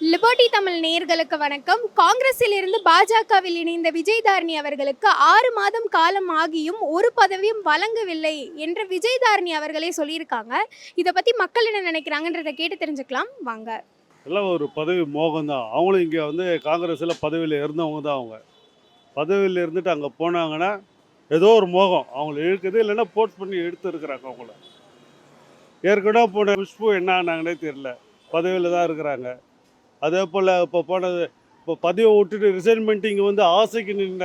Liberty Tamil நேயர்களுக்கு வணக்கம். காங்கிரஸில் இருந்து பாஜகவில் இணைந்த விஜய்தாரணி அவர்களுக்கு ஆறு மாதம் காலம் ஆகியும் ஒரு பதவியும் வழங்கவில்லை என்று விஜய்தாரணி அவர்களே சொல்லியிருக்காங்க. இதை பத்தி மக்கள் என்ன நினைக்கிறாங்கன்றதை கேட்டு தெரிஞ்சுக்கலாம். வாங்க. எல்லாம் ஒரு பதவி மோகம் தான் அவங்களும் இங்கே வந்து காங்கிரஸில் பதவியில் இருந்தவங்க தான் அவங்க. பதவியில் இருந்துட்டு அங்கே போனாங்கன்னா ஏதோ ஒரு மோகம். அவங்கள இழுக்குது இல்லைன்னா போர்ட் பண்ணி எடுத்துருக்குறாங்க அவங்கள. ஏற்கனவே போன குஷ்பு என்ன ஆனாங்கன்னே தெரியல. பதவியில் தான் இருக்கிறாங்க. அதே போல் இப்போ போனது இப்போ பதவியை விட்டுட்டு ரிசைன்மெண்ட் இங்கே வந்து ஆசைக்கு நின்ற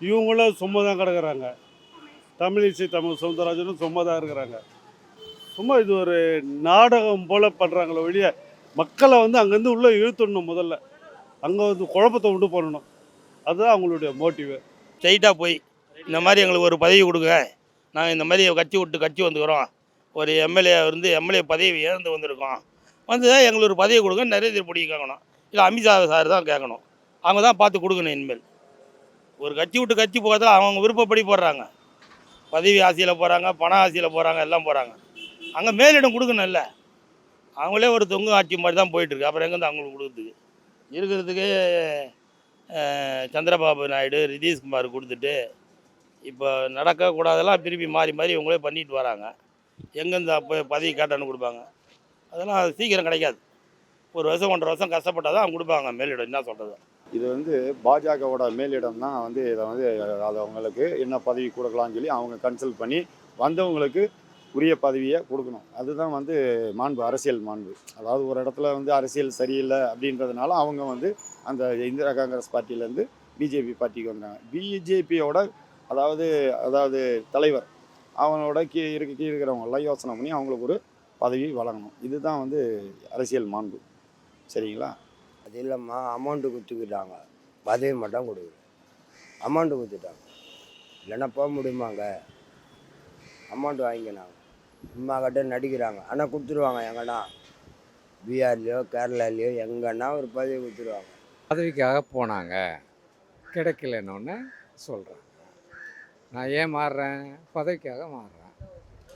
இவங்களும் சும்மா தான் கிடக்குறாங்க. தமிழிசை தமிழ் சவுந்தரராஜனும் சும்மா தான் இருக்கிறாங்க. சும்மா இது ஒரு நாடகம் போல் பண்ணுறாங்களோ வெளியே மக்களை வந்து அங்கேருந்து உள்ளே இழுத்துடணும் முதல்ல. அங்கே வந்து குழப்பத்தை உண்டு பண்ணணும். அதுதான் அவங்களுடைய மோட்டிவு ஸ்ட்ரைட்டாக போய் இந்த மாதிரி எங்களுக்கு ஒரு பதவி கொடுங்க. நாங்கள் இந்த மாதிரி கட்சி விட்டு கட்சி வந்துக்கிறோம். ஒரு எம்எல்ஏ இருந்து எம்எல்ஏ பதவி இழந்து வந்திருக்கோம். வந்து எங்களுக்கு ஒரு பதவி கொடுங்க நரேந்திர மோடி கேட்கணும். இல்லை அமித்ஷா சார் தான் கேட்கணும். அவங்க தான் பார்த்து கொடுக்கணும் இனிமேல். ஒரு கட்சி விட்டு கட்சி போகிறதா அவங்க விருப்பப்படி போடுறாங்க. பதவி ஆசையில் போகிறாங்க பண ஆசையில் போகிறாங்க எல்லாம் போகிறாங்க அங்கே மேலிடம் கொடுக்கணும்ல. அவங்களே ஒரு தொங்கு ஆட்சி மாதிரி தான் போயிட்டுருக்கு. அப்புறம் எங்கேருந்து அவங்களுக்கு கொடுக்குறதுக்கு இருக்கிறதுக்கு சந்திரபாபு நாயுடு நிதிஷ்குமார் கொடுத்துட்டு இப்போ நடக்கக்கூடாதெல்லாம் திருப்பி மாறி மாறி இவங்களே பண்ணிட்டு வராங்க. எங்கேருந்து அப்போ பதவி கேட்டான்னு கொடுப்பாங்க. அதெல்லாம் சீக்கிரம் கிடைக்காது. ஒரு வருஷம் ஒன்றரை வருஷம் கஷ்டப்பட்டால் தான் அவங்க கொடுப்பாங்க மேலிடம். என்ன சொல்கிறது இது வந்து பாஜகவோட மேலிடம் தான் வந்து இதை வந்து அது அவங்களுக்கு என்ன பதவி கொடுக்கலாம்னு சொல்லி அவங்க கன்சல்ட் பண்ணி வந்தவங்களுக்கு உரிய பதவியை கொடுக்கணும். அதுதான் வந்து மாண்பு அரசியல் மாண்பு. அதாவது ஒரு இடத்துல வந்து அரசியல் சரியில்லை அப்படின்றதுனால அவங்க வந்து அந்த இந்திரா காங்கிரஸ் பார்ட்டியிலேருந்து பிஜேபி பார்ட்டிக்கு வந்தாங்க. பிஜேபியோட அதாவது அதாவது தலைவர் அவனோட கீ இருக்க கீழ் இருக்கிறவங்களாம் யோசனை பண்ணி அவங்களுக்கு ஒரு பதவி வழங்கணும். இதுதான் வந்து அரசியல் மாண்பு. சரிங்களா? அது இல்லைம்மா அமௌண்ட்டு கொடுத்துக்கிட்டாங்க. பதவி மட்டும் கொடுக்குது அமௌண்ட்டு கொடுத்துட்டாங்க. இல்லைன்னா போக முடியுமாங்க? அமௌண்ட் வாங்கிக்கினாங்க. சும்மா கிட்ட நடிக்கிறாங்க. ஆனால் கொடுத்துருவாங்க எங்கன்னா. பீகார்லேயோ கேரளாலேயோ எங்கன்னா ஒரு பதவி கொடுத்துருவாங்க. பதவிக்காக போனாங்க. கிடைக்கலன்னொன்னே சொல்கிறேன் நான் ஏன் மாறுறேன்? பதவிக்காக மாறுறேன்.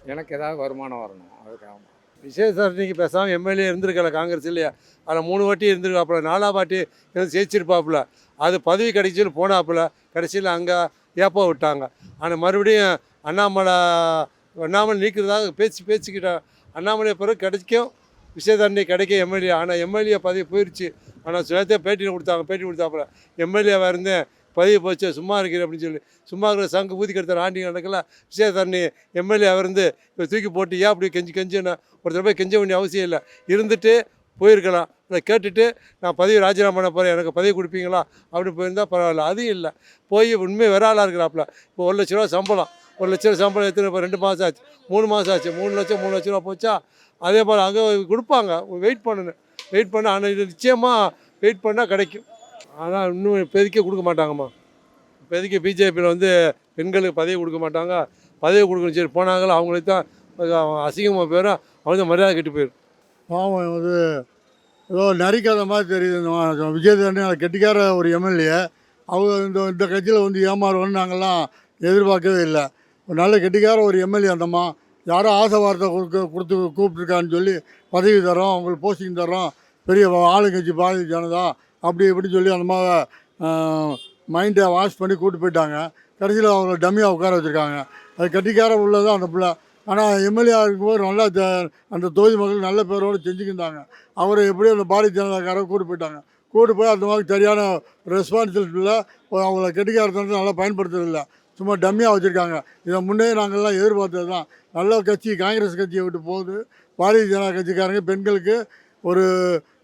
எனக்கு ஏதாவது வருமானம் வரணும். அதுக்காக. விஜயசாரணிக்கு பேசாமல் எம்எல்ஏ இருந்திருக்கல காங்கிரஸ் இல்லையா? அதில் மூணு வாட்டி இருந்திருக்காப்புல நாலா வாட்டி இருந்து ஜெயிச்சிருப்பாப்புல. அது பதவி கிடைச்சின்னு போனாப்புல கடைசியில் அங்கே ஏப்போ விட்டாங்க. ஆனால் மறுபடியும் அண்ணாமலை அண்ணாமலை நீக்கிறதாக பேச்சு பேச்சுக்கிட்டேன் அண்ணாமலை பிறகு கிடைக்கும் விஜயதாரணி கிடைக்க எம்எல்ஏ ஆனால் எம்எல்ஏ பதவி போயிடுச்சு ஆனால் சுயத்தை பேட்டி கொடுத்தாங்க பேட்டி கொடுத்தாப்புல. எம்எல்ஏவாக இருந்தேன் பதவி போச்சு சும்மா இருக்கிற அப்படின்னு சொல்லி சும்மா இருக்கிற சங்கு ஊதி கெடுத்த ஆண்டி நடக்கல. விஷயத்தண்ணி எம்எல்ஏ அவருந்து இப்போ தூக்கி போட்டு ஏன் அப்படி கெஞ்சி கெஞ்சுன்னா ஒருத்தர் போய் கெஞ்ச வேண்டிய அவசியம் இல்லை. இருந்துட்டு போயிருக்கலாம். அதை கேட்டுட்டு நான் பதவி ராஜினாமா பண்ண போகிறேன் எனக்கு பதவி கொடுப்பீங்களா? அப்படின்னு போயிருந்தால் பரவாயில்ல. அதுவும் இல்லை. போய் உண்மை வேற ஆளாக இருக்கிறாப்புல இப்போ ஒரு லட்ச ரூபா சம்பளம். ஒரு லட்ச ரூபா சம்பளம் எத்தனை இப்போ ரெண்டு மாதம் ஆச்சு மூணு மாதம் ஆச்சு மூணு லட்சம் மூணு லட்ச ரூபா போச்சா? அதே போல் அங்கே கொடுப்பாங்க. வெயிட் பண்ணணும். வெயிட் பண்ண ஆனால் இது நிச்சயமாக வெயிட் பண்ணால் கிடைக்கும். ஆனால் இன்னும் இப்போதைக்கு கொடுக்க மாட்டாங்கம்மா. இப்போதைக்கு பிஜேபியில் வந்து பெண்களுக்கு பதவி கொடுக்க மாட்டாங்க. பதவி கொடுக்கணும் சரி போனாங்களோ அவங்களுக்கு தான் அசிங்கமாக போயிடும் அவங்க தான் மரியாதை கெட்டு போயிடும் பாவம் வந்து ஏதோ நரிக்காத மாதிரி தெரியுது இந்த கெட்டிக்கார ஒரு எம்எல்ஏ அவங்க இந்த இந்த கட்சியில் வந்து ஏமாறுவோன்னு நாங்கள்லாம் எதிர்பார்க்கவே இல்லை. ஒரு நல்ல கெட்டிக்கார ஒரு எம்எல்ஏ அந்தம்மா யாரோ ஆசை வார்த்தை கொடுக்க கொடுத்து கூப்பிட்ருக்கான்னு சொல்லி பதவி தரோம் அவங்களுக்கு போஸ்டிங் தரோம் பெரிய ஆளுங்கட்சி பாரதிய ஜனதா அப்படி இப்படின்னு சொல்லி அந்த மாதிரி மைண்டை வாஷ் பண்ணி கூப்பிட்டு போயிட்டாங்க. கடைசியில் அவங்கள டம்மியாக உட்கார வச்சுருக்காங்க. அது கட்டிக்கார உள்ளது அந்த பிள்ளை. ஆனால் எம்எல்ஏ இருக்கும்போது நல்லா த- அந்த தொகுதி மக்கள் நல்ல பேரோடு செஞ்சுக்கிருந்தாங்க அவரை எப்படியோ அந்த பாரதிய ஜனதாக்காரை கூட்டு போயிட்டாங்க. கூட்டு போய் அந்த மாதிரி சரியான ரெஸ்பான்சிபிலிட்டியில் அவங்கள கெட்டிக்காரத்தனத்தை நல்லா பயன்படுத்துறதில்லை. சும்மா டம்மியாக வச்சுருக்காங்க. இதை முன்னே நாங்கள்லாம் எதிர்பார்த்தது தான். நல்ல கட்சி காங்கிரஸ் கட்சியை விட்டு போகுது. பாரதிய ஜனதா கட்சிக்காரங்க பெண்களுக்கு ஒரு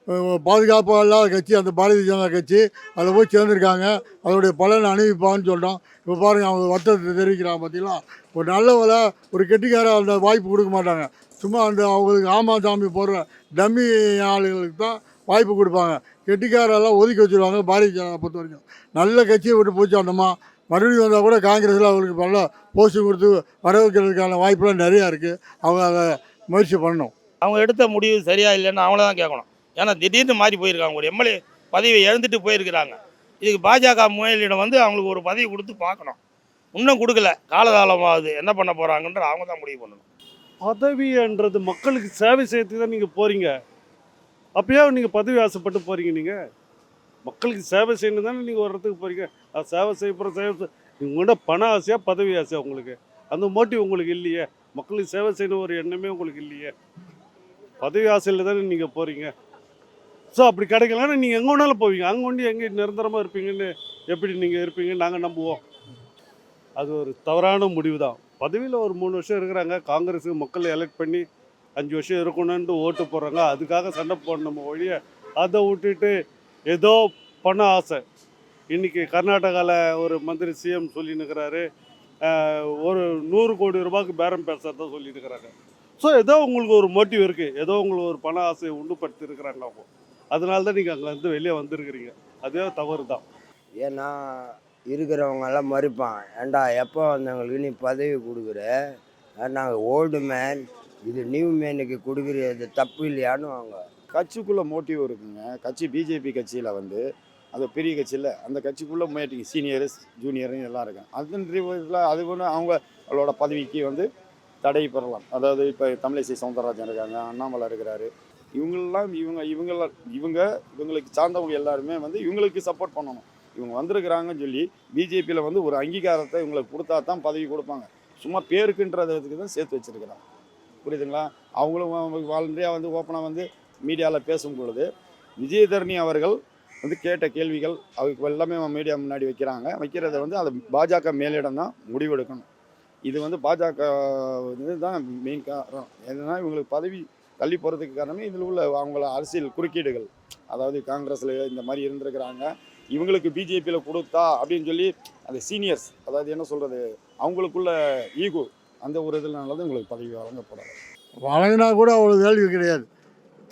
பாதுகாப்பாக பாதுகாப்பு இல்லாத கட்சி அந்த பாரதிய ஜனதா கட்சி அதில் போய் சேர்ந்துருக்காங்க. அதோடைய பலனை அணிவிப்பான்னு சொல்கிறோம் இப்போ பாருங்கள் அவங்க வருத்தத்தை தெரிவிக்கிறாங்க பார்த்தீங்களா ஒரு நல்ல வேலை ஒரு கெட்டிக்கார அந்த வாய்ப்பு கொடுக்க மாட்டாங்க. சும்மா அந்த அவங்களுக்கு ஆமா சாமி போடுற டம்மி ஆளுகளுக்கு தான் வாய்ப்பு கொடுப்பாங்க. கெட்டிக்காரெல்லாம் ஒதுக்கி வச்சுருவாங்க பாரதிய ஜனதா பொறுத்த வரைக்கும் நல்ல கட்சியை விட்டு போச்சு அந்தம்மா. மறுபடியும் வந்தால் கூட காங்கிரஸில் அவங்களுக்கு நல்ல போஸ்ட் கொடுத்து வர வைக்கிறதுக்கான வாய்ப்புலாம் நிறையா இருக்குது அவங்க அதை முயற்சி பண்ணணும். அவங்க எடுத்த முடிவு சரியாக இல்லைன்னு அவங்கள தான் கேட்கணும். ஏன்னா திடீர்னு மாறி போயிருக்காங்க. ஒரு எம்எல்ஏ பதவியை இழந்துட்டு போயிருக்கிறாங்க. இதுக்கு பாஜக முயலிடம் வந்து அவங்களுக்கு ஒரு பதவி கொடுத்து பார்க்கணும். இன்னும் கொடுக்கல. காலகாலமாகுது என்ன பண்ண போகிறாங்கன்ற அவங்க தான் முடிவு பண்ணணும். பதவின்றது மக்களுக்கு சேவை செய்யறதுக்கு தான் நீங்கள் போகிறீங்க அப்பயே நீங்கள் பதவி ஆசைப்பட்டு போகிறீங்க நீங்கள் மக்களுக்கு சேவை செய்யணும் தானே நீங்கள் ஒரு இடத்துக்கு போகிறீங்க அது சேவை செய்ய போகிற சேவை உங்கள்கிட்ட பண ஆசையா பதவி ஆசையா உங்களுக்கு? அந்த மோட்டிவ் உங்களுக்கு இல்லையே. மக்களுக்கு சேவை செய்யணும் ஒரு எண்ணமே உங்களுக்கு இல்லையே. பதவி ஆசையில் தானே நீங்கள் போகிறீங்க ஸோ அப்படி கிடைக்கலன்னா நீங்கள் எங்கே வேணாலும் போவீங்க. அங்கே ஒண்டி எங்கே நிரந்தரமாக இருப்பீங்கன்னு எப்படி நீங்கள் இருப்பீங்கன்னு நாங்கள் நம்புவோம். அது ஒரு தவறான முடிவு தான் பதவியில் ஒரு மூணு வருஷம் இருக்கிறாங்க. காங்கிரஸுக்கு மக்கள் எலெக்ட் பண்ணி அஞ்சு வருஷம் இருக்கணும்னு ஓட்டு போடுறாங்க. அதுக்காக சண்டை போடணும் ஒழிய அதை விட்டுட்டு ஏதோ பண ஆசை. இன்றைக்கி கர்நாடகாவில் ஒரு மந்திரி சிஎம் சொல்லினுக்கிறாரு ஒரு நூறு கோடி ரூபாய்க்கு பேரம் பேசுறதா சொல்லியிருக்கிறாங்க ஸோ ஏதோ உங்களுக்கு ஒரு மோட்டிவ் இருக்குது ஏதோ உங்களுக்கு ஒரு பண ஆசையை உண்டுபடுத்தி இருக்கிறாங்க அவங்க. அதனால தான் நீங்கள் அங்கேருந்து வெளியே வந்திருக்கிறீங்க. அதே தவறு தான் ஏன்னா இருக்கிறவங்க எல்லாம் மறுப்பான் ஏன்டா எப்போ வந்தவங்களுக்கு நீ பதவி கொடுக்குற? நாங்கள் ஓல்டு மேன் இது நியூ மேனுக்கு கொடுக்குறது தப்பு இல்லையான்னு அவங்க கட்சிக்குள்ளே மோட்டிவ் இருக்குங்க. கட்சி பிஜேபி கட்சியில் வந்து அது பெரிய கட்சியில் அந்த கட்சிக்குள்ளே மேட்டிங் சீனியர்ஸ் ஜூனியர் எல்லாம் இருக்காங்க. அதன் இதில் அது ஒன்று அவங்களோட பதவிக்கு வந்து தடை பெறலாம். அதாவது இப்போ தமிழிசை சவுந்தரராஜன் இருக்காங்க அண்ணாமலை இருக்கிறாரு. இவங்களெல்லாம் இவங்க இவங்கள இவங்க இவங்களுக்கு சார்ந்தவங்க எல்லாருமே வந்து இவங்களுக்கு சப்போர்ட் பண்ணணும். இவங்க வந்திருக்கிறாங்கன்னு சொல்லி பிஜேபியில் வந்து ஒரு அங்கீகாரத்தை இவங்களுக்கு கொடுத்தா தான் பதவி கொடுப்பாங்க. சும்மா பேருக்குன்றதுக்கு தான் சேர்த்து வச்சிருக்கிறாங்க. புரியுதுங்களா? அவங்களும் வாலண்டியாக வந்து ஓப்பனாக வந்து மீடியாவில் பேசும் பொழுது விஜயதரணி அவர்கள் வந்து கேட்ட கேள்விகள் அவருக்கு எல்லாமே மீடியா முன்னாடி வைக்கிறாங்க. வைக்கிறத வந்து அது பாஜக மேலிடம் தான் முடிவெடுக்கணும். இது வந்து பாஜக இதுதான் மெயின் காரணம். ஏன்னா இவங்களுக்கு பதவி தள்ளி போகிறதுக்கு காரணமே இதில் உள்ள அவங்கள அரசியல் குறுக்கீடுகள். அதாவது காங்கிரஸில் இந்த மாதிரி இருந்திருக்கிறாங்க. இவங்களுக்கு பிஜேபியில் கொடுத்தா அப்படின்னு சொல்லி அந்த சீனியர்ஸ் அதாவது என்ன சொல்கிறது அவங்களுக்குள்ள ஈகோ அந்த ஒரு இதனால தான் உங்களுக்கு பதவி வழங்கப்படாது வழங்கினா கூட அவ்வளோ வேல்யூ கிடையாது.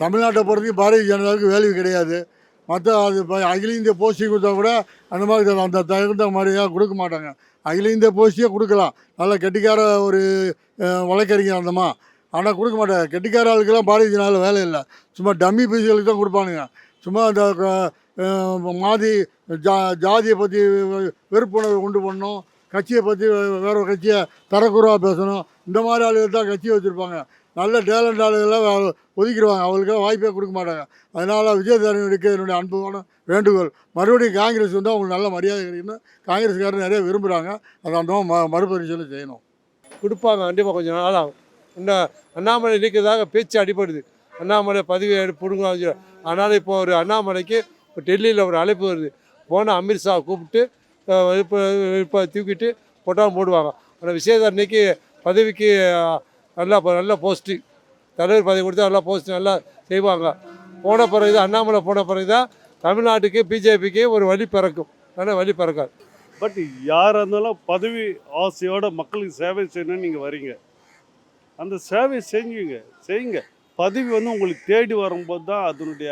தமிழ்நாட்டை பொறுத்தவரைக்கும் பாரதிய ஜனதாவுக்கு வேல்யூ கிடையாது. மற்ற அது அகில இந்திய போஸ்டிங் கொடுத்தா கூட அந்த மாதிரி அந்த தகுந்த மாதிரியாக கொடுக்க மாட்டாங்க. அகில இந்திய போஸ்டியே கொடுக்கலாம். நல்ல கெட்டிக்கார ஒரு வழக்கறிஞர் அந்தமா ஆனால் கொடுக்க மாட்டாங்க. கெட்டிக்கார ஆளுக்கெல்லாம் பாரதிய வேலை இல்லை. சும்மா டம்மி பீஸுகளுக்கு தான் கொடுப்பானுங்க. சும்மா அந்த மாதி ஜா ஜாதியை பற்றி வெறுப்புணர்வு கொண்டு பண்ணணும் கட்சியை பற்றி வேற ஒரு கட்சியை தரக்குறவாக பேசணும். இந்த மாதிரி ஆளுகள் தான் கட்சியை வச்சுருப்பாங்க. நல்ல டேலண்ட் ஆளுகள்லாம் ஒதுக்கிடுவாங்க. அவங்களுக்கெல்லாம் வாய்ப்பே கொடுக்க மாட்டாங்க. அதனால் விஜயதாரனுக்கு என்னுடைய அன்புமான வேண்டுகோள். மறுபடியும் காங்கிரஸ் வந்து அவங்களுக்கு நல்ல மரியாதை கிடைக்குன்னு காங்கிரஸ்காரர் நிறைய விரும்புகிறாங்க அதை அந்த ம மறுபரிசீலனை செய்யணும். கொடுப்பாங்க. கண்டிப்பாக கொஞ்சம் நாள் ஆகும். இன்னும் அண்ணாமலை நீக்கிறதாக பேச்சு அடிபடுது. அண்ணாமலை பதவி பிடுங்க அதனால் இப்போ ஒரு அண்ணாமலைக்கு இப்போ டெல்லியில் ஒரு அழைப்பு வருது. போனால் அமித்ஷா கூப்பிட்டு இப்போ இப்போ தூக்கிட்டு போட்டாலும் போடுவாங்க. ஆனால் அன்னைக்கு பதவிக்கு நல்லா நல்ல போஸ்ட்டு. தலைவர் பதவி கொடுத்தா நல்லா போஸ்ட் நல்லா செய்வாங்க. போன பிறகு தான் அண்ணாமலை போன பிறகு தான் தமிழ்நாட்டுக்கு பிஜேபிக்கு ஒரு வழி பிறக்கும். ஆனால் வழி பிறக்காது. பட் யாராக இருந்தாலும் பதவி ஆசையோட மக்களுக்கு சேவை செய்யணும்னு நீங்கள் வரீங்க. அந்த சேவை செஞ்சுங்க செய்யுங்க. பதவி வந்து உங்களுக்கு தேடி வரும்போது தான் அதனுடைய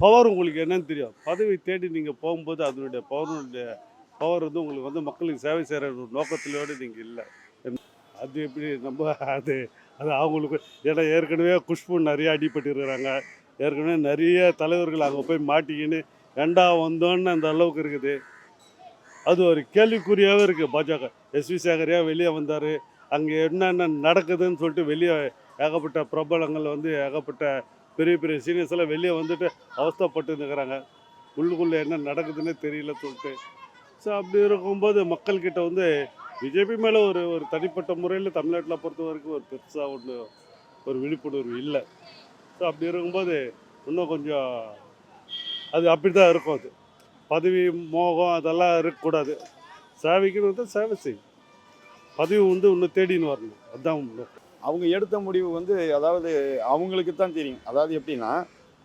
பவர் உங்களுக்கு என்னன்னு தெரியும். பதவி தேடி நீங்கள் போகும்போது அதனுடைய பவருடைய பவர் வந்து உங்களுக்கு வந்து மக்களுக்கு சேவை செய்கிற ஒரு நோக்கத்திலோடு நீங்கள் இல்லை. அது எப்படி நம்ம அது அது அவங்களுக்கு ஏன்னா ஏற்கனவே குஷ்பு நிறைய அடிபட்டுருக்கிறாங்க ஏற்கனவே நிறைய தலைவர்கள் அங்கே போய் மாட்டிக்கின்னு ரெண்டா வந்தோன்னு அந்த அளவுக்கு இருக்குது. அது ஒரு கேள்விக்குறியாகவே இருக்குது பாஜக எஸ்வி சேகரியா வெளியே வந்தார்? அங்கே என்னென்ன நடக்குதுன்னு சொல்லிட்டு வெளியே ஏகப்பட்ட பிரபலங்கள் வந்து ஏகப்பட்ட பெரிய பெரிய சீனியர்ஸ் எல்லாம் வெளியே வந்துட்டு அவஸ்தப்பட்டு இருக்கிறாங்க உள்ளுக்குள்ளே என்ன நடக்குதுன்னே தெரியல சொல்லிட்டு. ஸோ அப்படி இருக்கும்போது மக்கள்கிட்ட வந்து பிஜேபி மேலே ஒரு ஒரு தனிப்பட்ட முறையில் தமிழ்நாட்டில் பொறுத்த வரைக்கும் ஒரு பெருசாக ஒன்று ஒரு விழிப்புணர்வு இல்லை. ஸோ அப்படி இருக்கும்போது இன்னும் கொஞ்சம் அது அப்படி தான் இருக்கும் அது. பதவி மோகம் அதெல்லாம் இருக்கக்கூடாது. சேவைக்குன்னு வந்து சேவை செய்யும். பதிவு வந்து இன்னும் தேடின்னு வரணும். அதுதான் அவங்க எடுத்த முடிவு வந்து அதாவது அவங்களுக்கு தான் தெரியும். அதாவது எப்படின்னா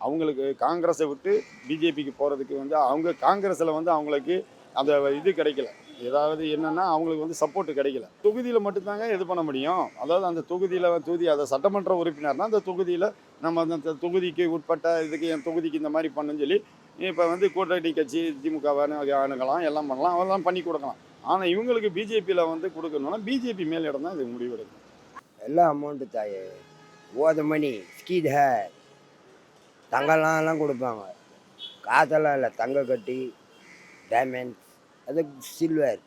அவங்களுக்கு காங்கிரஸை விட்டு பிஜேபிக்கு போகிறதுக்கு வந்து அவங்க காங்கிரஸில் வந்து அவங்களுக்கு அந்த இது கிடைக்கல. ஏதாவது என்னென்னா அவங்களுக்கு வந்து சப்போர்ட் கிடைக்கல. தொகுதியில் மட்டும்தாங்க இது பண்ண முடியும். அதாவது அந்த தொகுதியில் தொகுதி அதை சட்டமன்ற உறுப்பினர்னால் அந்த தொகுதியில் நம்ம அந்த தொகுதிக்கு உட்பட்ட இதுக்கு என் தொகுதிக்கு இந்த மாதிரி பண்ணுன்னு சொல்லி இப்போ வந்து கூட்டணி கட்சி திமுக அணுகலாம் எல்லாம் பண்ணலாம் அதெல்லாம் பண்ணி கொடுக்கலாம். ஆனால் இவங்களுக்கு பிஜேபியில் வந்து கொடுக்கணும்னா பிஜேபி மேல் இடம் தான் இது முடிவெடுக்கும். எல்லாம் அமௌண்ட்டு தாயே. ஓத மணி ஸ்கீட் ஹேர் தங்கம்லாம் எல்லாம் கொடுப்பாங்க. காசெல்லாம் இல்லை தங்க கட்டி டைமண்ட்ஸ் அது சில்வர்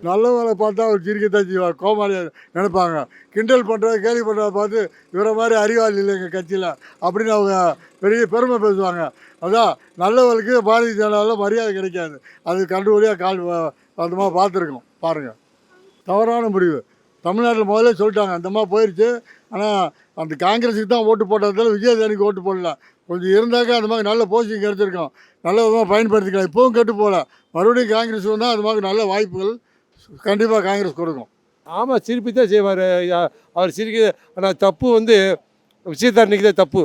நல்லவங்களை பார்த்தா அவர் சிரிக்கத்தான் செய்வார் கோமாளியாக நினைப்பாங்க. கிண்டல் பண்ணுறத கேலி பண்ணுறத பார்த்து இவரை மாதிரி அறிவாளி இல்லை எங்கள் கட்சியில் அப்படின்னு அவங்க பெரிய பெருமை பேசுவாங்க. அதான் நல்லவர்களுக்கு பாரதிய ஜனதாவில் மரியாதை கிடைக்காது. அது கண்டுபடியாக கால் அந்தமாக பார்த்துருக்கோம். பாருங்கள் தவறான முடிவு. தமிழ்நாட்டில் முதல்ல சொல்லிட்டாங்க அந்தமாக போயிடுச்சு ஆனால் அந்த காங்கிரஸுக்கு தான் ஓட்டு போட்டதால் விஜயதானிக்கு ஓட்டு போடல. கொஞ்சம் இருந்தாக்கா அந்த மாதிரி நல்ல போஸ்டிங் கிடச்சிருக்கோம். நல்ல விதமாக பயன்படுத்திக்கலாம். இப்போவும் கெட்டு போகல. மறுபடியும் காங்கிரஸ் வந்தால் அது மாதிரி நல்ல வாய்ப்புகள் கண்டிப்பாக காங்கிரஸ் கொடுக்கும். ஆமாம் சிரிப்பி தான் செய்வார் அவர் சிரிக்க ஆனால் தப்பு வந்து விஜயதாரணிக்கு தான் தப்பு.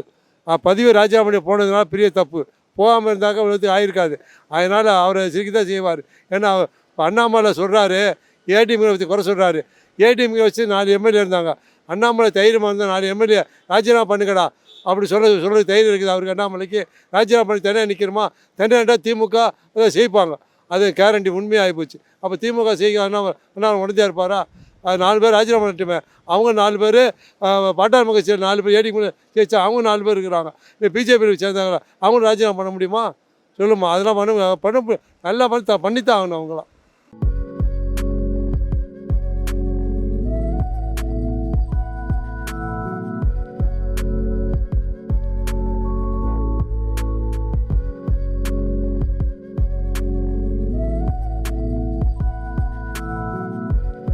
பதிவு ராஜாமணி போனதுனால பெரிய தப்பு. போகாமல் இருந்தாக்க இவ்வளோத்துக்கு ஆயிருக்காது. அதனால் அவரை சிரிக்க தான் செய்வார். ஏன்னா அவர் அண்ணாமலை சொல்கிறாரு ஏடிஎம்கே வச்சு குறை சொல்கிறாரு ஏடிஎம்கே வச்சு நாலு எம்எல்ஏ இருந்தாங்க. அண்ணாமலை தைரியமாக இருந்தால் நாலு எம்எல்ஏ ராஜினாமா பண்ணுங்கடா. அப்படி சொல்ல சொல்ல தைரியம் இருக்குது. அவருக்கு அண்ணாமலைக்கு ராஜினாமா பண்ணி தனியாக நிற்கிறோமா தனியாக திமுக அதை செய்ப்பாங்க அது கேரண்டி உண்மையாக போச்சு. அப்போ திமுக செய்ய என்ன உடனே இருப்பாரா? அது நாலு பேர் ராஜினாமா பண்ணிட்டுமே. அவங்க நாலு பேர் பாட்டாளி மக்கள் நாலு பேர் ஏடி ஜெயிச்சா அவங்க நாலு பேர் இருக்கிறாங்க. இல்லை பிஜேபியில் சேர்ந்தாங்களா அவங்க ராஜினாமா பண்ண முடியுமா? சொல்லுமா. அதெல்லாம் பண்ண பண்ண நல்லா பண்ணி பண்ணித்தான் ஆகணும் அவங்களாம்.